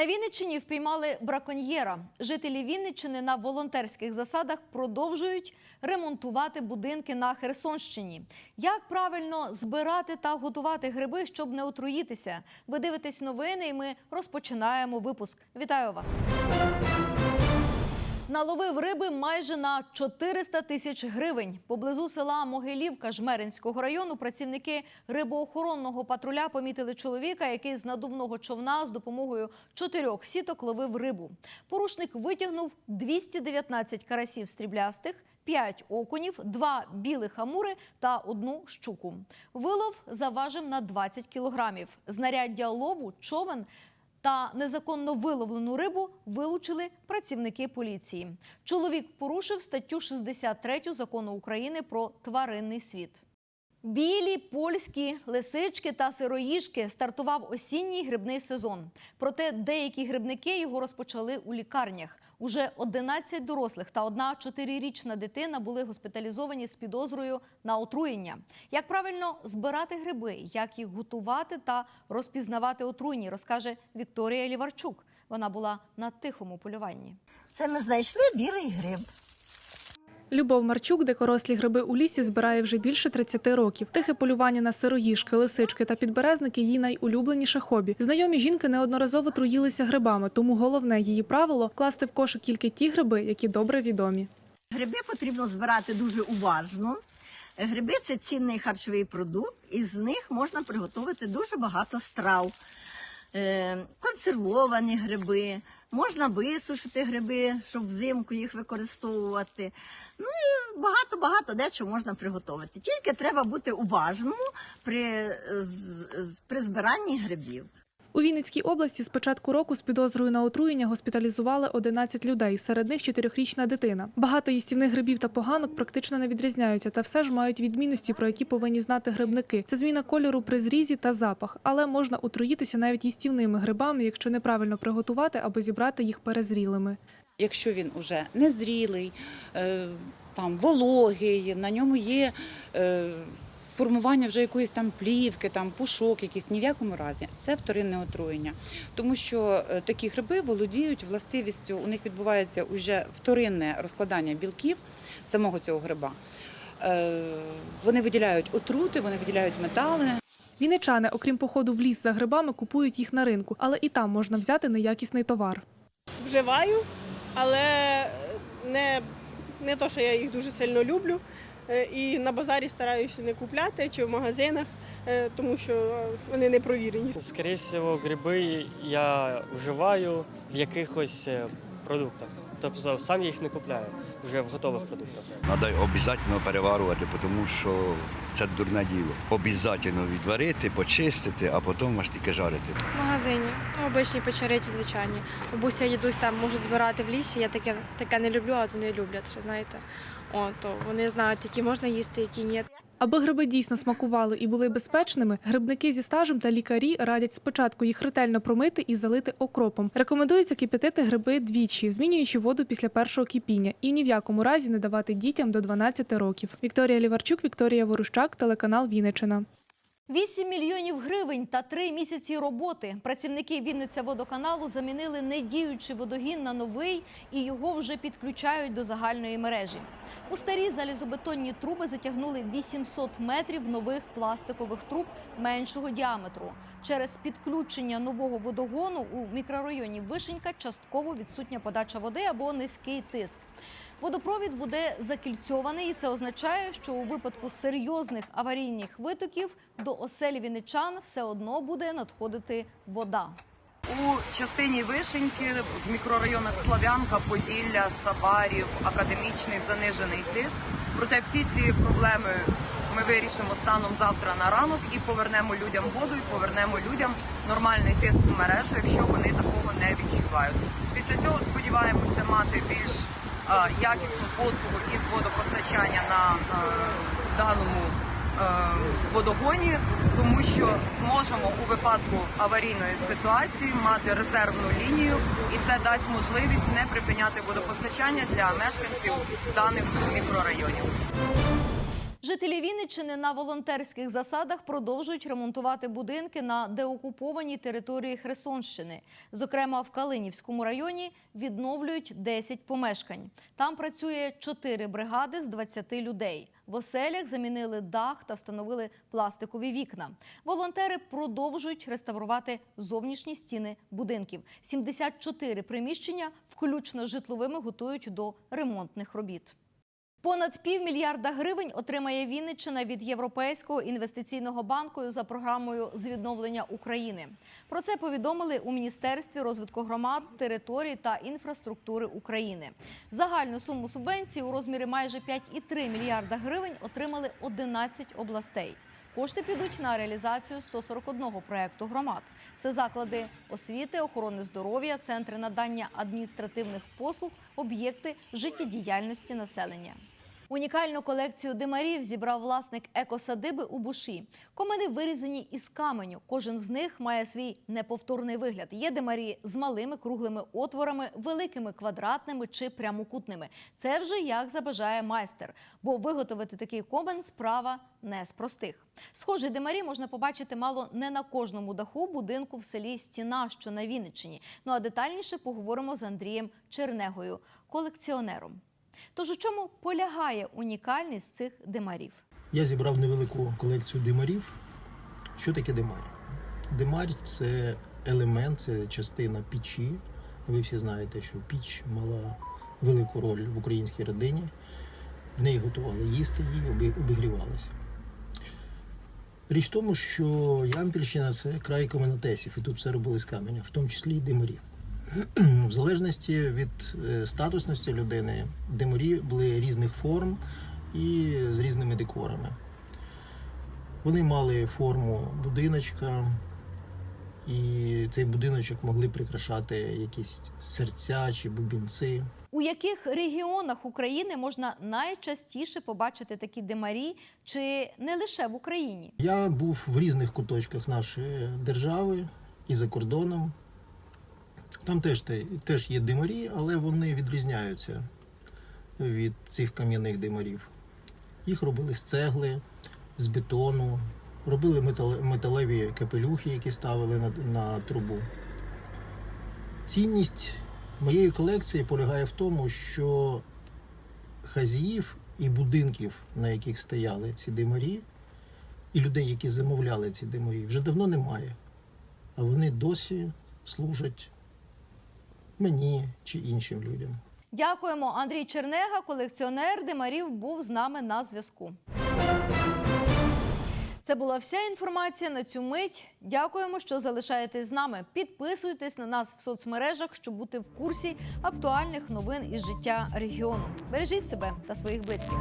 На Вінниччині впіймали браконьєра. Жителі Вінниччини на волонтерських засадах продовжують ремонтувати будинки на Херсонщині. Як правильно збирати та готувати гриби, щоб не отруїтися? Ви дивитесь новини, і ми розпочинаємо випуск. Вітаю вас! Наловив риби майже на 400 тисяч гривень. Поблизу села Могилівка Жмеринського району працівники рибоохоронного патруля помітили чоловіка, який з надувного човна з допомогою чотирьох сіток ловив рибу. Порушник витягнув 219 карасів стріблястих, 5 окунів, 2 білих амури та одну щуку. Вилов заважив на 20 кілограмів. Знаряддя лову, човен та незаконно виловлену рибу вилучили працівники поліції. Чоловік порушив статтю 63 закону України про тваринний світ. Білі, польські, лисички та сироїжки стартував осінній грибний сезон. Проте деякі грибники його розпочали у лікарнях. Уже 11 дорослих та одна чотирирічна дитина були госпіталізовані з підозрою на отруєння. Як правильно збирати гриби, як їх готувати та розпізнавати отруйні, розкаже Вікторія Ліварчук. Вона була на тихому полюванні. Це ми знайшли білий гриб. Любов Марчук дикорослі гриби у лісі збирає вже більше 30 років. Тихе полювання на сироїжки, лисички та підберезники її найулюбленіше хобі. Знайомі жінки неодноразово труїлися грибами, тому головне її правило класти в кошик тільки ті гриби, які добре відомі. Гриби потрібно збирати дуже уважно. Гриби це цінний харчовий продукт, і з них можна приготувати дуже багато страв. Е, консервовані гриби, можна висушити гриби, щоб взимку їх використовувати. Ну і багато-багато дечого можна приготувати. Тільки треба бути уважному при, при збиранні грибів. У Вінницькій області з початку року з підозрою на отруєння госпіталізували 11 людей, серед них чотирьохрічна дитина. Багато їстівних грибів та поганок практично не відрізняються, та все ж мають відмінності, про які повинні знати грибники. Це зміна кольору при зрізі та запах, але можна отруїтися навіть їстівними грибами, якщо неправильно приготувати або зібрати їх перезрілими. якщо він уже незрілий, е, там вологий, на ньому є е, формування вже якоїсь там плівки, там пушок, якийсь ні в якому разі це вторинне отруєння, тому що е, такі гриби володіють властивістю. У них відбувається уже вторинне розкладання білків самого цього гриба. Е, Вони виділяють отрути, вони виділяють метали, Вінничани, окрім походу в ліс за грибами, купують їх на ринку, але і там можна взяти неякісний товар. вживаю, але не, не то, що я їх дуже сильно люблю. Е, І на базарі стараюся не купляти чи в магазинах, е, тому що вони не провірені. Скоріше всього, гриби я вживаю в якихось е, продуктах. Тобто сам я їх не купляю вже в готових продуктах. Треба обов'язково переварювати, тому що це дурне діло. Обов'язково відварити, почистити, а потім аж тільки жарити. В магазині. Ну, обичні печериці, звичайні. Бабуся, дідусь там можуть збирати в лісі. Я таке, таке не люблю, а вони люблять, ще, знаєте. О, то вони знають, які можна їсти, які ні. Аби гриби дійсно смакували і були безпечними, грибники зі стажем та лікарі радять спочатку їх ретельно промити і залити окропом. Рекомендується кип'ятити гриби двічі, змінюючи воду після першого кипіння, і ні в якому разі не давати дітям до 12 років. Вікторія Ліварчук, Вікторія Ворущак, телеканал Вінниччина. 8 мільйонів гривень та три місяці роботи. Працівники Вінниця водоканалу замінили недіючий водогін на новий і його вже підключають до загальної мережі. У старі залізобетонні труби затягнули 800 метрів нових пластикових труб меншого діаметру. Через підключення нового водогону у мікрорайоні Вишенька частково відсутня подача води або низький тиск. Водопровід буде закільцьований, і це означає, що у випадку серйозних аварійних витоків до оселі вінничан все одно буде надходити вода. У частині Вишеньки в мікрорайонах Слав'янка, Поділля, Сабарів, академічний занижений тиск. Проте всі ці проблеми ми вирішимо станом завтра на ранок і повернемо людям воду, і повернемо людям нормальний тиск в мережу, якщо вони такого не відчувають. Після цього сподіваємося мати більш якісну послугу із водопостачання на е, даному водогоні, тому що зможемо у випадку аварійної ситуації мати резервну лінію, і це дасть можливість не припиняти водопостачання для мешканців даних мікрорайонів. Жителі Вінниччини на волонтерських засадах продовжують ремонтувати будинки на деокупованій території Херсонщини. Зокрема, в Калинівському районі відновлюють 10 помешкань. Там працює 4 бригади з 20 людей. В оселях замінили дах та встановили пластикові вікна. Волонтери продовжують реставрувати зовнішні стіни будинків. 74 приміщення, включно з житловими, готують до ремонтних робіт. Понад півмільярда гривень отримає Вінниччина від Європейського інвестиційного банку за програмою з відновлення України. Про це повідомили у Міністерстві розвитку громад, територій та інфраструктури України. Загальну суму субвенції у розмірі майже 5,3 мільярда гривень отримали 11 областей. Кошти підуть на реалізацію 141 проекту громад. Це заклади освіти, охорони здоров'я, центри надання адміністративних послуг, об'єкти життєдіяльності населення. Унікальну колекцію димарів зібрав власник екосадиби у Буші. Комини вирізані із каменю. Кожен з них має свій неповторний вигляд. Є димарі з малими круглими отворами, великими квадратними чи прямокутними. Це вже як забажає майстер, бо виготовити такий комен справа не з простих. Схожі димарі можна побачити мало не на кожному даху будинку в селі Стіна, що на Вінниччині. Ну а детальніше поговоримо з Андрієм Чернегою, колекціонером. Тож у чому полягає унікальність цих димарів? Я зібрав невелику колекцію димарів. Що таке димар? Димар це елемент, це частина печі. Ви всі знаєте, що піч мала велику роль в українській родині. В неї готували їсти, її обігрівалися. Річ в тому, що Ямпільщина це край каменотесів, і тут все робили з каменя, в тому числі і димарі. В залежності від е, статусності людини, димарі були різних форм і з різними декорами. Вони мали форму будиночка, і цей будиночок могли прикрашати якісь серця чи бубінці. У яких регіонах України можна найчастіше побачити такі димарі, чи не лише в Україні? Я був в різних куточках нашої держави і за кордоном. Там теж, теж є димарі, але вони відрізняються від цих кам'яних димарів. Їх робили з цегли, з бетону, робили металеві капелюхи, які ставили на, на трубу. Цінність моєї колекції полягає в тому, що хазіїв і будинків, на яких стояли ці димарі, і людей, які замовляли ці димарі, вже давно немає. А вони досі служать мені чи іншим людям. Дякуємо, Андрій Чернега, колекціонер димарів, був з нами на зв'язку. Це була вся інформація на цю мить. Дякуємо, що залишаєтесь з нами. Підписуйтесь на нас в соцмережах, щоб бути в курсі актуальних новин із життя регіону. Бережіть себе та своїх близьких.